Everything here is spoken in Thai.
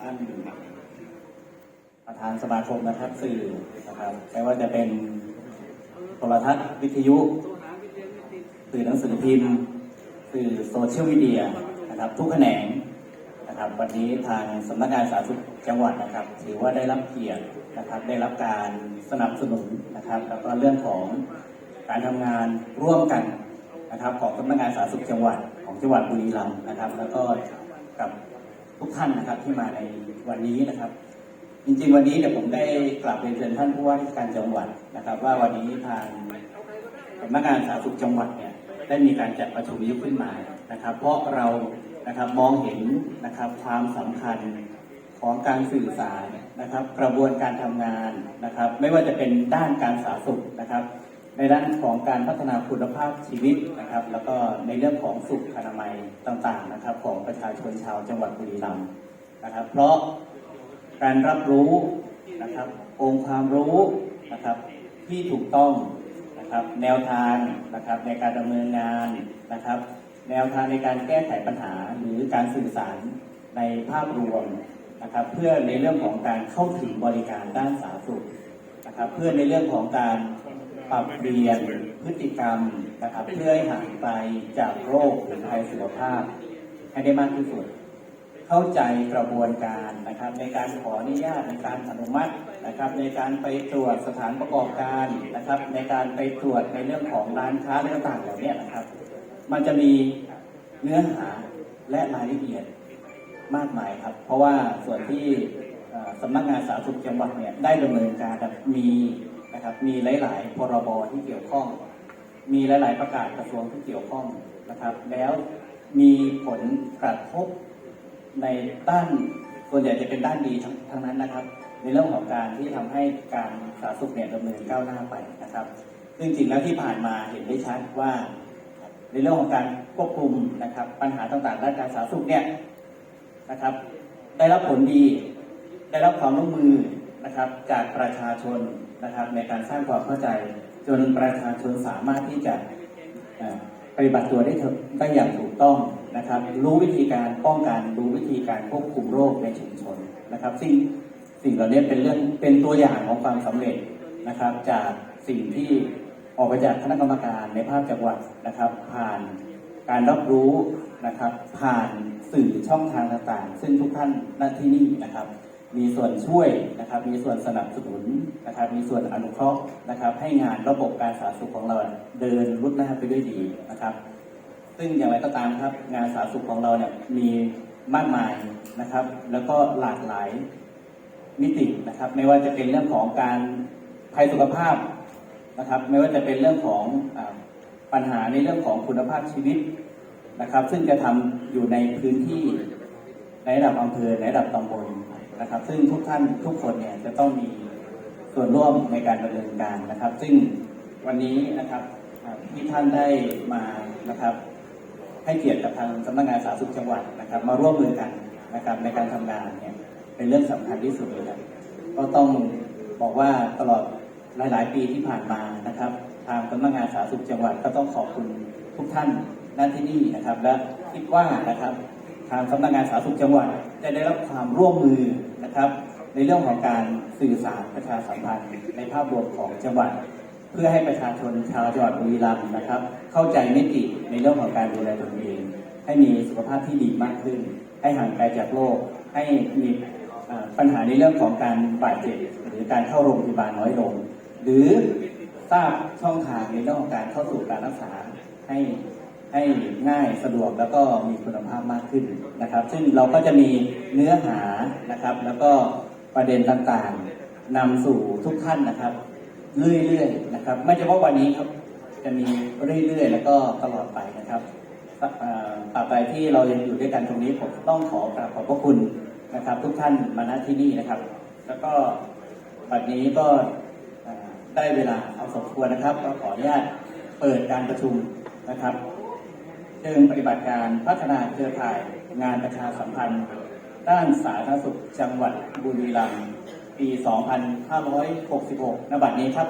ท่านประธานสมาคมนะครับสื่อนะครับไม่ว่าจะเป็นโทรทัศน์วิทยุ สื่อหนังสือพิมพ์ สื่อโซเชียลมีเดียนะครับ ทุกแขนงนะครับ วันนี้ทางสำนักงานสาธารณสุขจังหวัดนะครับ ถือว่าได้รับเกียรตินะครับ ได้รับการสนับสนุนนะครับ แล้วก็เรื่องของการทำงานร่วมกันนะครับ ของสำนักงานสาธารณสุขจังหวัดของจังหวัดบุรีรัมย์นะครับ แล้วก็กับ ทุกท่านนะครับที่มาในวันนี้นะครับ จริงๆ วันนี้เนี่ยผมได้กลับเรียนเชิญท่านผู้ว่าราชการจังหวัดนะครับ ว่าวันนี้ทางสำนักงานสาธารณสุขจังหวัดเนี่ยได้มีการจัดประชุมยุคขึ้นมานะครับ เพราะเรานะครับมองเห็นนะครับความสำคัญของการสื่อสารนะครับ กระบวนการทำงานนะครับ ไม่ว่าจะเป็นด้านการสาธารณสุขนะครับ ในด้านของการพัฒนาคุณภาพชีวิตนะครับ แล้วก็ในเรื่องของสุขอนามัยต่างๆนะครับ ของประชาชนชาวจังหวัดบุรีรัมย์นะครับ เพราะการรับรู้นะครับองค์ความรู้นะครับที่ถูกต้องนะครับแนวทางนะครับในการดำเนินงานนะครับ แนวทางในการแก้ไขปัญหาหรือการสื่อสารในภาพรวมนะครับ เพื่อในเรื่องของการเข้าถึงบริการด้านสาธารณสุขนะครับ เพื่อในเรื่องของการ ปรับเปลี่ยนพฤติกรรมนะครับเพื่อให้ห่างไกลจากโรคหรือภัยสุขภาพ ให้ได้มากที่สุด เข้าใจกระบวนการนะครับ ในการขออนุญาตในการอนุมัตินะครับ ในการไปตรวจสถานประกอบการนะครับ ในการไปตรวจในเรื่องของร้านค้าต่างๆเหล่านี้นะครับ มันจะมีเนื้อหาและรายละเอียดมากมายครับ เพราะว่าส่วนที่สำนักงานสาธารณสุขจังหวัดเนี่ยได้ดำเนินการแบบมี นะครับ มีหลาย ๆ พรบที่เกี่ยวข้อง มีหลาย ๆ ประกาศกระทรวงที่เกี่ยวข้องนะครับ แล้วมีผลกระทบในด้านส่วนใหญ่จะเป็นด้านดีทั้งทั้งนั้นนะครับ ในเรื่องของการที่ทำให้การสาธารณสุขเนี่ยดำเนินก้าวหน้าไปนะครับซึ่งจริงแล้วที่ผ่านมาเห็นได้ชัดว่า ในเรื่องของการควบคุมนะครับ ปัญหาต่างๆด้านการสาธารณสุขเนี่ยนะครับ ได้รับผลดี ได้รับความร่วมมือ นะครับจากประชาชนนะครับในการสร้างความเข้าใจ จนประชาชนสามารถที่จะปฏิบัติตัวได้ถูกได้อย่างถูกต้องนะครับ รู้วิธีการป้องกันรู้วิธีการควบคุมโรคในชุมชนนะครับสิ่งสิ่งเหล่านี้เป็นเรื่องเป็นตัวอย่างของความสำเร็จนะครับ จากสิ่งที่ออกมาจากคณะกรรมการในภาคจังหวัดนะครับ ผ่านการรับรู้นะครับ ผ่านสื่อช่องทางต่างๆ ซึ่งทุกท่านณที่นี่นะครับ มีส่วนช่วยนะครับ มีส่วนสนับสนุนนะครับ มีส่วนอนุเคราะห์นะครับ ให้งานระบบการสาธารณสุขของเราเดินรุดหน้าไปด้วยดีนะครับ ซึ่งอย่างไรก็ตามครับ งานสาธารณสุขของเราเนี่ยมีมากมายนะครับ แล้วก็หลากหลายมิตินะครับ ไม่ว่าจะเป็นเรื่องของการภัยสุขภาพนะครับ ไม่ว่าจะเป็นเรื่องของอปัญหาในเรื่องของคุณภาพชีวิตนะครับ ซึ่งจะทำอยู่ในพื้นที่ในระดับอำเภอในระดับตำบล นะครับ ซึ่งทุกท่านทุกคนเนี่ยจะต้องมีส่วนร่วมในการดำเนินการนะครับ ซึ่งวันนี้นะครับที่ท่านได้มานะครับให้เกียรติกับทางสำนักงานสาธารณสุขจังหวัดนะครับ มาร่วมมือกันนะครับในการทำงานเนี่ยเป็นเรื่องสำคัญที่สุดเลยครับก็ต้องบอกว่าตลอดหลาย ๆ ปีที่ผ่านมานะครับ ทางสำนักงานสาธารณสุขจังหวัดก็ต้องขอบคุณทุกท่านนั่นที่นี่นะครับ และคิดว่านะครับ ทางสำนักงานสาธารณสุขจังหวัดจะได้รับความร่วมมือนะครับ ในเรื่องของการสื่อสารประชาสัมพันธ์ในภาพรวมของจังหวัด เพื่อให้ประชาชนชาวจังหวัดบุรีรัมย์นะครับ เข้าใจมิติในเรื่องของการดูแลตนเอง ให้มีสุขภาพที่ดีมากขึ้น ให้ห่างไกลจากโรคให้มีปัญหาในเรื่องของการบาดเจ็บหรือการเข้าโรงพยาบาลน้อยลง หรือทราบช่องทางในเรื่องของการเข้าสู่การรักษาให้ ให้ง่ายสะดวกแล้วก็มีคุณภาพมากขึ้นนะครับ ซึ่งเราก็จะมีเนื้อหานะครับ แล้วก็ประเด็นต่างๆนำสู่ทุกท่านนะครับ เรื่อยๆนะครับ ไม่เฉพาะวันนี้ครับ จะมีเรื่อยๆ แล้วก็ตลอดไปนะครับเอ่อตราบใดที่เราเรียังอยู่ด้วยกันตรงนี้ผมต้องขอกราบขอบพระคุณนะครับ ทุกท่านมาณที่นี่นะครับ แล้วก็บัดนี้ก็ได้เวลาเอาสมควรนะครับก็ขออนุญาตเปิดการประชุมนะครับ เชิงปฏิบัติการพัฒนาเครือข่ายงานประชาสัมพันธ์ ด้านสาธารณสุขจังหวัดบุรีรัมย์ปี 2566 ณ บัดนี้ครับ